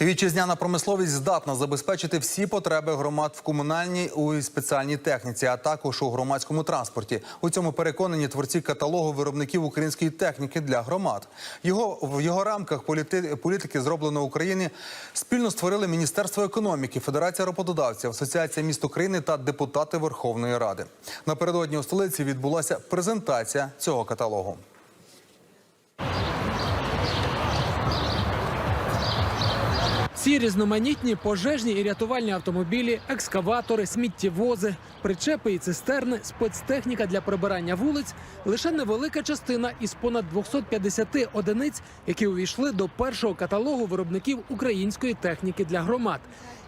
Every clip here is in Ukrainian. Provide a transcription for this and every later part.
Вітчизняна промисловість здатна забезпечити всі потреби громад в комунальній і спеціальній техніці, а також у громадському транспорті. У цьому переконані творці каталогу виробників української техніки для громад. Його в його рамках політи, політики зроблено в Україні спільно створили Міністерство економіки, Федерація роботодавців, Асоціація міст України та депутати Верховної Ради. Напередодні у столиці відбулася презентація цього каталогу. Ці різноманітні пожежні і рятувальні автомобілі, екскаватори, сміттєвози, причепи і цистерни, спецтехніка для прибирання вулиць лише невелика частина із понад 250 одиниць, які увійшли до першого каталогу виробників української техніки для громад.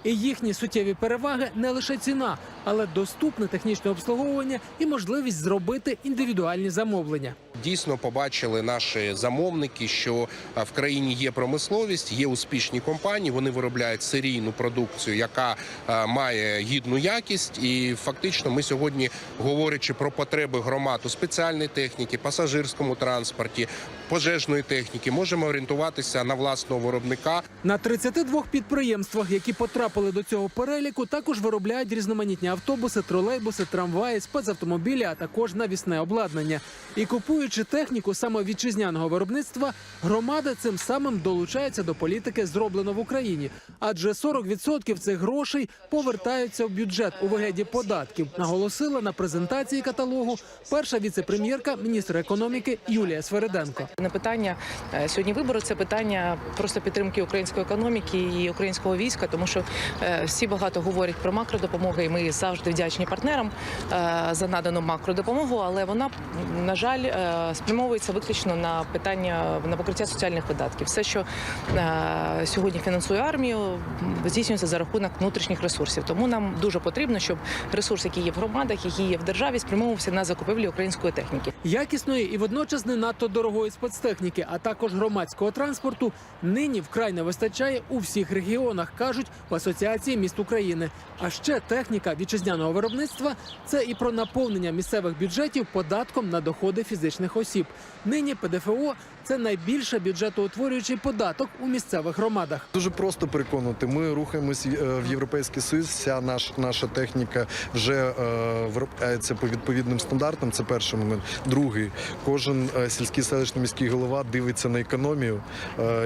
І їхні суттєві переваги не лише ціна, але доступне технічне обслуговування і можливість зробити індивідуальні замовлення. Дійсно побачили наші замовники, що в країні є промисловість, є успішні компанії. Вони виробляють серійну продукцію, яка має гідну якість. І фактично, ми сьогодні, говорячи про потреби громад у спеціальній техніці, пасажирському транспорті, пожежної техніки, можемо орієнтуватися на власного виробника. На 32 підприємствах, які потрапили до цього переліку, також виробляють різноманітні автобуси, тролейбуси, трамваї, спецавтомобілі, а також навісне обладнання. І купуючи техніку саме вітчизняного виробництва, громада цим самим долучається до політики зроблено в Україні. Адже 40% цих грошей повертаються в бюджет у вигляді податків, наголосила на презентації каталогу перша віце-прем'єрка, міністр економіки Юлія Свериденко. Не питання е, сьогодні вибору, це питання просто підтримки української економіки і українського війська, тому що е, всі багато говорять про макродопомогу, і ми завжди вдячні партнерам е, за надану макродопомогу, але вона на жаль спрямовується виключно на питання на покриття соціальних видатків. Все, що сьогодні фінансує армію, здійснюється за рахунок внутрішніх ресурсів. Тому нам дуже потрібно, щоб ресурс, який є в громадах, який є в державі, спрямовувався на закупівлю української техніки. Якісної і водночас не надто дорогої спецтехніки, а також громадського транспорту нині вкрай не вистачає у всіх регіонах, кажуть в Асоціації міст України. А ще техніка вітчизняного виробництва це і про наповнення місцевих бюджетів податком на доходи фізичних осіб. Нині ПДФО це найбільше бюджетоутворюючий податок у місцевих громадах. Дуже просто переконувати. Ми рухаємось е, в європейський союз. Вся наш, наша техніка вже е, виробляється по відповідним стандартам. Це перший момент. Другий, кожен е, сільський селищний міський голова дивиться на економію.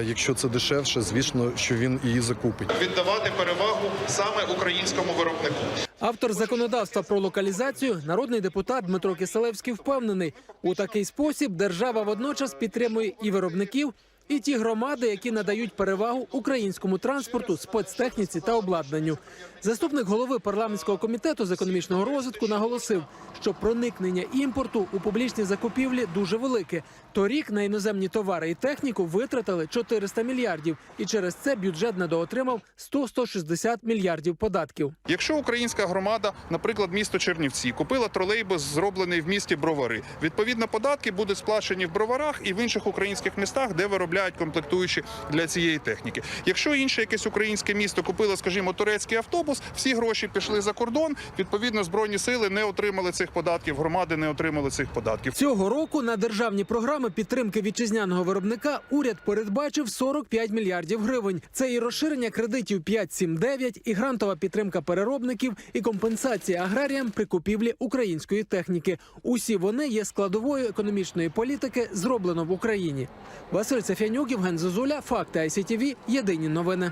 Якщо це дешевше, звісно, що він її закупить. віддавати перевагу саме українському виробнику. Автор законодавства про локалізацію, народний депутат Дмитро Киселевський впевнений, у такий спосіб держава водночас підтримує і виробників, і ті громади, які надають перевагу українському транспорту, спецтехніці та обладнанню. Заступник голови парламентського комітету з економічного розвитку наголосив, що проникнення імпорту у публічні закупівлі дуже велике. Торік на іноземні товари і техніку витратили 400 мільярдів, і через це бюджет недоотримав 100-160 мільярдів податків. Якщо українська громада, наприклад, місто Чернівці, купила тролейбус, зроблений в місті Бровари, відповідно, податки будуть сплачені в броварах і в інших українських містах, де виробляють комплектуючі для цієї техніки. Якщо інше якесь українське місто купило, скажімо, турецький автобус, всі гроші пішли за кордон. Відповідно, збройні сили не отримали цих податків, громади не отримали цих податків. Цього року на державні програми підтримки вітчизняного виробника уряд передбачив 45 мільярдів гривень. Це і розширення кредитів 5-7-9, і грантова підтримка переробників, і компенсація аграріям при купівлі української техніки. Усі вони є складовою економічної політики, зроблено в Україні. Василь Цефянюк, Євген Зозуля, Факти ICTV, Єдині новини.